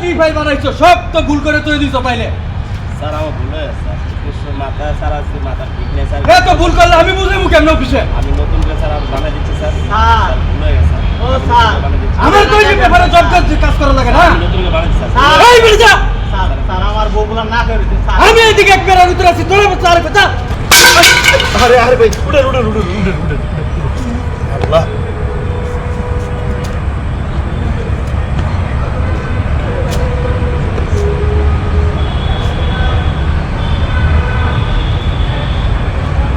কি ফাইল বানাইছো? সব তো ভুল করে তৈরি দিছো পাইলে। স্যার আমার ভুল হয়ে গেছে কিছু মাথা স্যার আছে মাথা ঠিক নেই স্যার। এ তো ভুল করলে আমি বুঝাইবো কেমন অফিসে আমি নতুন করে স্যার আমি বানিয়ে দিচ্ছি স্যার। স্যার। স্যার, ভুল হয়ে গেছে ও, স্যার। আমার তো এই ব্যাপারে জব কাজ করা লাগে না? নতুন করে বানিয়ে স্যার। স্যার। এই বেরিয়ে যা! স্যার স্যার আমার বউগুলা না করে স্যার। আমি এইদিকে এক ভিতরে আছি তোরা বাচ্চা আরে আরে। আরে ভাই উঠেন উঠেন উঠেন উঠেন উঠেন আল্লাহ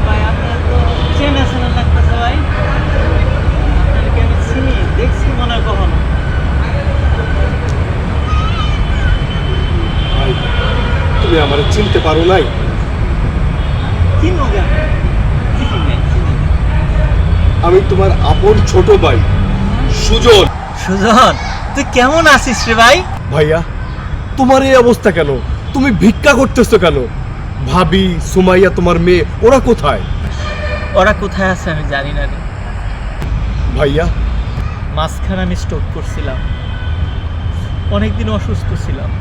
ভাই আপনার তো চেনা চেনা লাগতেছে ভাই আপনাকে আমি চিনি দেখছি মনে হয় কখনো ভাই তুমি আমার চিনতে পারো নাই। আমি তোমার আপন ছোট ভাই সুজন। সুজন তুই কেমন আছিস রে ভাই? ভাইয়া তোমার এই অবস্থা কেন? তুমি ভিক্ষা করতেছো কেন? ভাবি সুমাইয়া তোমার মেয়ে ওরা কোথায়? ওরা কোথায় আছে আমি জানি না রে। ভাইয়া। মাঝখানে আমি স্ট্রোক করছিলাম। অনেকদিন অসুস্থ ছিলাম।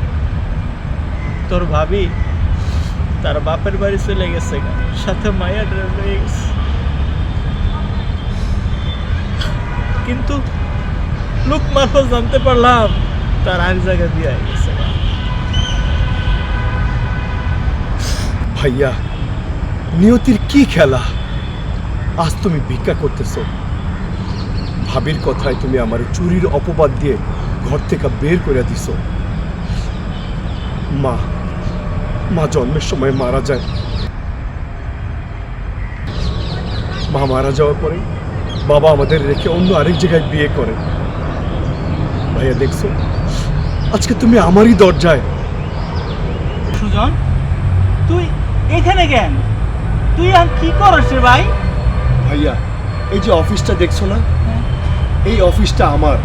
তোর ভাবি তার বাপের বাড়ি চলে গেছে সাথে মায়া ড্রেস হয়ে গেছে। কিন্তু লোক মারফত জানতে পারলাম তার আর জায়গা দিয়ে গেছে ভাইয়া, নিয়তির কি খেলা? আজ তুমি ভিক্ষা করতেছো। ভাবির কথায় তুমি আমার চুরির অপবাদ দিয়ে ঘর থেকে বের করে দিছো। মা মা জন্মের সময় মারা যায়। মা মারা যাওয়ার পরে বাবা আমাদের রেখে অন্য আরেক জায়গায় বিয়ে করে। ভাইয়া দেখছ আজকে তুমি আমারই দরজায়। সুজন তুই এখানে কেন? তুই আর কি করছ রে ভাই? ভাইয়া এই যে অফিসটা দেখছ না? এই অফিসটা আমার।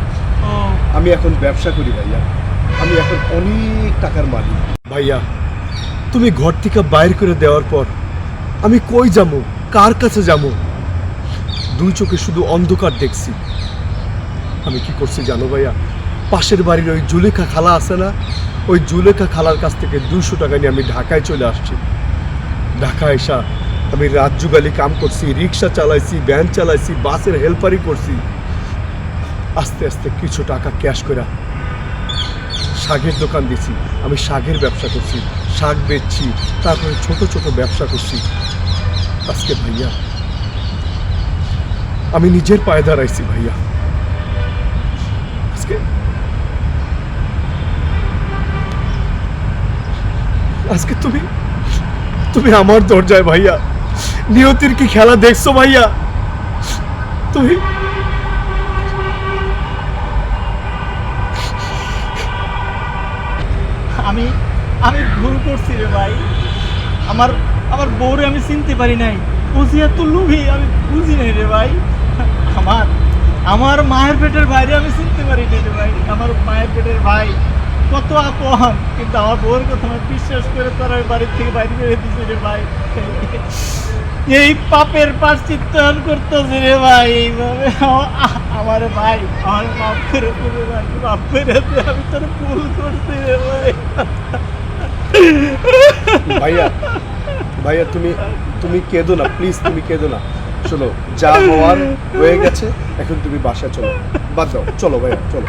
আমি এখন ব্যবসা করি ভাইয়া। আমি এখন অনেক টাকার মালিক। ভাইয়া, তুমি ঘর থেকে বাইর করে দেওয়ার পর আমি কই যাব? কার কাছে যাব? দুই চোখে শুধু অন্ধকার দেখছি। আমি কি করছি জানো ভাইয়া? পাশের বাড়ির ওই জুলেখা খালা আছে না? ওই জুলেখা খালার কাছ থেকে দুশো টাকা নিয়ে আমি ঢাকায় চলে আসছি। ঢাকা এসা আমি রাত যুগালি কাম করছি, রিক্সা চালাইছি, ভ্যান চালাইছি, বাসের হেল্পারই করছি। আস্তে আস্তে কিছু টাকা ক্যাশ করে শাকের দোকান দিছি, আমি শাকের ব্যবসা করছি, শাক বেচছি, তারপরে ছোট ছোট ব্যবসা করছি। আজকে ভাইয়া, আমি নিজের পায়ে দাঁড়াইছি ভাইয়া। আজকে? আজকে তুমি তুমি আমার দরজায় ভাইয়া, নিয়তির কি খেলা দেখছ ভাইয়া? তুমি আমি আমি ভুল করছি রে ভাই। আমার আমার বউরে আমি চিনতে পারি নাই। ও যে এত লুভি, আমি বুঝি নাই রে ভাই। আমার আমার মায়ের পেটের বাইরে আমি চিনতে পারি নাই রে ভাই। আমার মায়ের পেটের ভাই কত আপন, কিন্তু আমার বউর কথা আমি বিশ্বাস করে তার আমি বাড়ির থেকে বাইরে বেড়ে দিছি রে ভাই। এই পাপের পাশ্চিত্যায়ন করতেছে রে ভাই, এইভাবে আমার ভাই আমার মাফ করে দেবে ভাই, মাফ করে দে আমি তোর ভুল করছি ভাই। ভাইয়া ভাইয়া, তুমি তুমি কেঁদো না প্লিজ তুমি কেঁদো না। চলো যা হওয়ার হয়ে গেছে, এখন তুমি বাসা চলো। বাদ দাও, চলো ভাইয়া, চলো।